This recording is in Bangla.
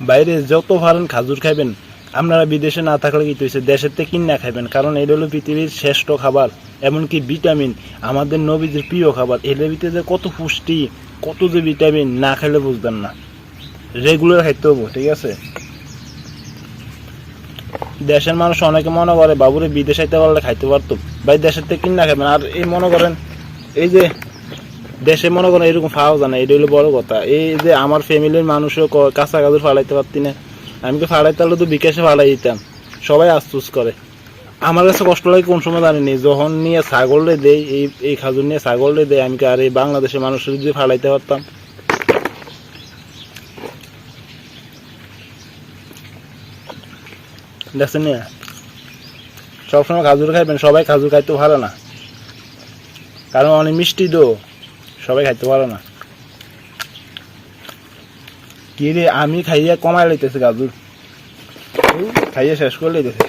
বাইরে যত পারেন খাজুর খাইবেন, আপনারা বিদেশে না থাকলে কি হয়েছে দেশের থেকে কিনা খাইবেন, কারণ এটা হলো পৃথিবীর শ্রেষ্ঠ খাবার, এমনকি ভিটামিন, আমাদের নবীদের প্রিয় খাবার, এর ভিতরে যে কত পুষ্টি, কত যে ভিটামিন, না খেলে বুঝবেন না। রেগুলার খাইতে হব ঠিক আছে? দেশের মানুষ অনেকে মনে করে, বাবুরে, বিদেশ খাইতে পারলে খাইতে পারতো। ভাই, দেশের থেকে কিনা খাবেন আর এই মনে করেন, এই যে দেশে মনে করেন এরকম পাওয়া যায় এটা হলো বড় কথা। এই যে আমার ফ্যামিলির মানুষও কাঁচা কাজুর ফালাইতে পারতি না। আমি তো ফালাইতে পারলে তো বিকাশে ফালাই দিতাম। সবাই আফসোস করে। আমার কাছে কষ্ট লাগে কোন সময় জানিনি। যখন নিয়ে ছাগলে দেই, এই এই খাজুর নিয়ে ছাগলে দেয় আমি আর এই বাংলাদেশের মানুষের যদি ফালাইতে পারতাম? দেখছেন না? সবসময় খাজুর খাইবেন, সবাই খাজুর খাইতে ভালো না। কারণ অনেক মিষ্টি তো। সবাই খাইতে পারে না। কি রে, আমি খাইয়া কমাই লইতেছে গাজুর। খাইয়া শেষ করে লইতেছি।